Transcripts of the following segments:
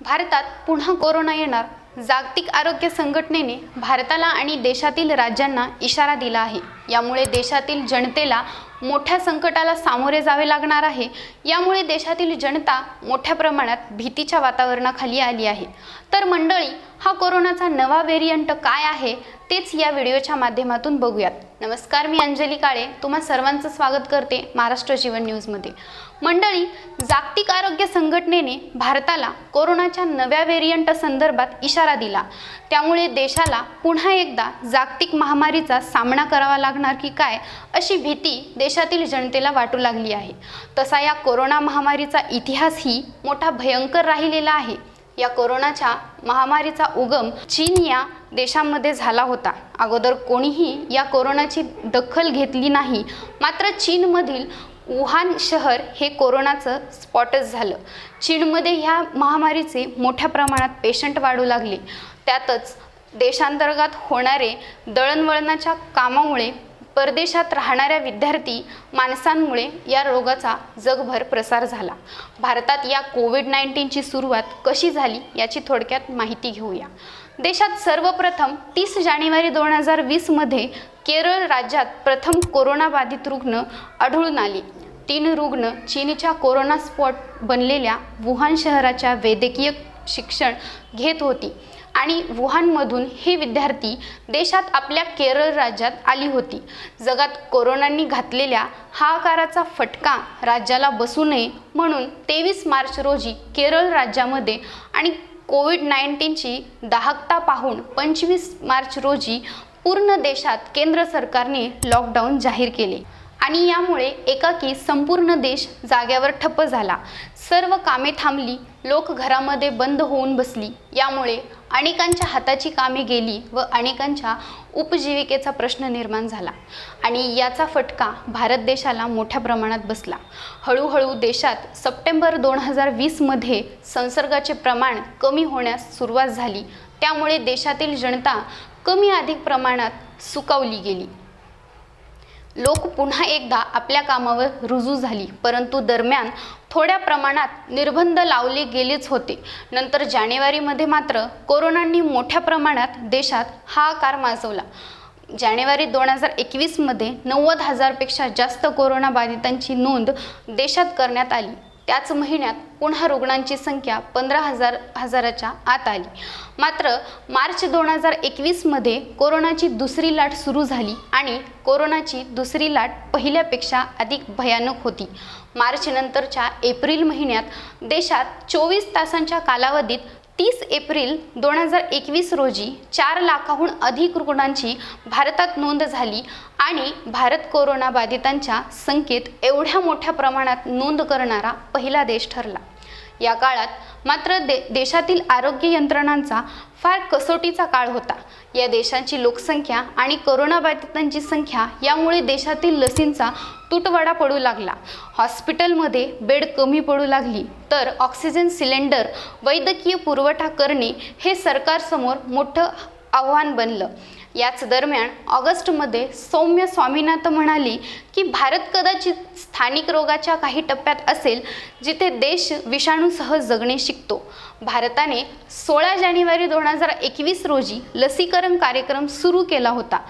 भारतात पुन्हा कोरोना येणार. जागतिक आरोग्य संघटनेने भारताला आणि देशातील राज्यांना इशारा दिला आहे. यामुळे देशातील जनतेला मोठ्या संकटाला सामोरे जावे लागणार आहे. यामुळे देशातील जनता मोठ्या प्रमाणात भीतीच्या वातावरणाखाली आली आहे. तर मंडळी हा कोरोनाचा नवा व्हेरियंट काय आहे तेच या व्हिडिओच्या माध्यमातून बघूयात. नमस्कार मी अंजली काळे. तुम्हा सर्वांचं स्वागत करते महाराष्ट्र जीवन न्यूजमध्ये. मंडळी जागतिक आरोग्य संघटनेने भारताला कोरोनाच्या नव्या व्हेरियंट संदर्भात इशारा दिला. त्यामुळे देशाला पुन्हा एकदा जागतिक महामारीचा सामना करावा लागणार की काय अशी भीती देशातील जनतेला वाटू लागली आहे. तसा या कोरोना महामारीचा इतिहासही मोठा भयंकर राहिलेला आहे. या कोरोनाच्या महामारीचा उगम चीन या देशामध्ये झाला होता. अगोदर कोणीही या कोरोनाची दखल घेतली नाही. मात्र चीनमधील वुहान शहर हे कोरोनाचं स्पॉटच झालं. चीनमध्ये ह्या महामारीचे मोठ्या प्रमाणात पेशंट वाढू लागले. त्यातच देशांतर्गत होणारे दळणवळणाच्या कामामुळे परदेशात राहणाऱ्या विद्यार्थी माणसांमुळे या रोगाचा जगभर प्रसार झाला. भारतात या कोविड नाईन्टीनची सुरुवात कशी झाली याची थोडक्यात माहिती घेऊया. देशात सर्वप्रथम तीस जानेवारी दोन हजार वीसमध्ये केरळ राज्यात प्रथम कोरोनाबाधित रुग्ण आढळून आले. तीन रुग्ण चीनच्या कोरोना स्पॉट बनलेल्या वुहान शहराच्या वैद्यकीय शिक्षण घेत होती. आणि वुहानमधून ही विद्यार्थी देशात आपल्या केरळ राज्यात आली होती. जगात कोरोनांनी घातलेल्या हाहाकाराचा फटका राज्याला बसू नये म्हणून तेवीस मार्च रोजी केरळ राज्यामध्ये आणि कोविड नाईन्टीनची दाहकता पाहून पंचवीस मार्च रोजी पूर्ण देशात केंद्र सरकारने लॉकडाऊन जाहीर केले. आणि यामुळे एकाकी संपूर्ण देश जाग्यावर ठप्प झाला. सर्व कामे थांबली लोक घरामध्ये बंद होऊन बसली. यामुळे अनेकांच्या हाताची कामे गेली व अनेकांच्या उपजीविकेचा प्रश्न निर्माण झाला आणि याचा फटका भारत देशाला मोठ्या प्रमाणात बसला. हळूहळू देशात सप्टेंबर दोन हजार वीसमध्ये संसर्गाचे प्रमाण कमी होण्यास सुरुवात झाली. त्यामुळे देशातील जनता कमी अधिक प्रमाणात सुकावली गेली. लोक पुन्हा एकदा आपल्या कामावर रुजू झाली. परंतु दरम्यान थोड्या प्रमाणात निर्बंध लावले गेलेच होते. नंतर जानेवारीमध्ये मात्र कोरोनांनी मोठ्या प्रमाणात देशात हाकार माजवला. जानेवारी दोन हजार एकवीसमध्ये नव्वद हजारपेक्षा जास्त कोरोनाबाधितांची नोंद देशात करण्यात आली. त्याच महिन्यात पुन्हा रुग्णांची संख्या पंधरा हजार हजाराच्या आत आली. मात्र मार्च दोन हजार एकवीसमध्ये कोरोनाची दुसरी लाट सुरू झाली आणि कोरोनाची दुसरी लाट पहिल्यापेक्षा अधिक भयानक होती. मार्चनंतरच्या एप्रिल महिन्यात देशात चोवीस तासांच्या कालावधीत तीस एप्रिल दोन हजार एकवीस रोजी चार लाखाहून अधिक रुग्णांची भारतात नोंद झाली आणि भारत कोरोना बाधितांच्या संख्येत एवढ्या मोठ्या प्रमाणात नोंद करणारा पहिला देश ठरला. या काळात मात्र दे देशातील आरोग्य यंत्रणांचा फार कसोटीचा काळ होता. या देशांची लोकसंख्या आणि करोनाबाधितांची संख्या यामुळे देशातील लसींचा तुटवडा पडू लागला. हॉस्पिटलमध्ये बेड कमी पडू लागली. तर ऑक्सिजन सिलेंडर वैद्यकीय पुरवठा करणे हे सरकारसमोर मोठं आव्हान बनलं. याच दरम्यान ऑगस्टमध्ये सौम्य स्वामीनाथन म्हणाली की भारत कदाचित स्थानिक रोगाच्या काही टप्प्यात असेल जिथे देश विषाणूसह जगणे शिकतो. भारताने सोळा जानेवारी दोन हजार एकवीस रोजी लसीकरण कार्यक्रम सुरू केला होता.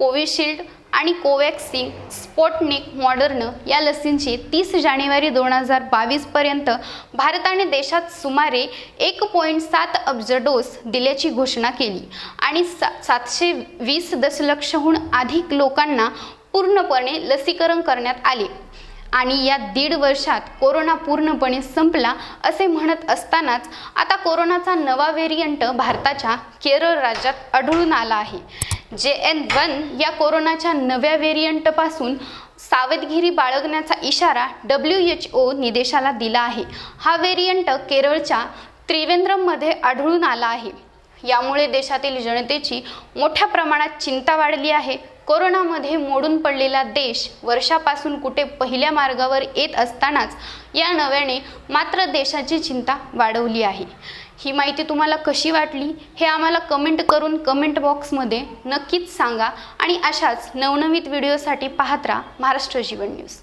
कोविशिल्ड आणि कोवॅक्सिन स्पोटनिक मॉडर्न या लसींची तीस जानेवारी दोन हजार बावीसपर्यंत भारताने देशात सुमारे एक पॉईंट सात अब्ज डोस दिल्याची घोषणा केली आणि सा सातशे वीस दशलक्षहून अधिक लोकांना पूर्णपणे लसीकरण करण्यात आले. आणि या दीड वर्षात कोरोना पूर्णपणे संपला असे म्हणत असतानाच आता कोरोनाचा नवा व्हेरियंट भारताच्या केरळ राज्यात आढळून आला आहे. जे एन वन या कोरोनाच्या नव्या व्हेरियंटपासून सावधगिरी बाळगण्याचा इशारा डब्ल्यू एच ओ निदेशाला दिला आहे. हा व्हेरियंट केरळच्या त्रिवेंद्रममध्ये आढळून आला आहे. यामुळे देशातील जनतेची मोठ्या प्रमाणात चिंता वाढली आहे. कोरोनामध्ये मोडून पडलेला देश वर्षापासून कुठे पहिल्या मार्गावर येत असतानाच या नव्याने मात्र देशाची चिंता वाढवली आहे. ही माहिती तुम्हाला कशी वाटली हे आम्हाला कमेंट करून कमेंट बॉक्समध्ये नक्कीच सांगा आणि अशाच नवनवीन व्हिडिओसाठी पाहत राहा महाराष्ट्र जीवन न्यूज.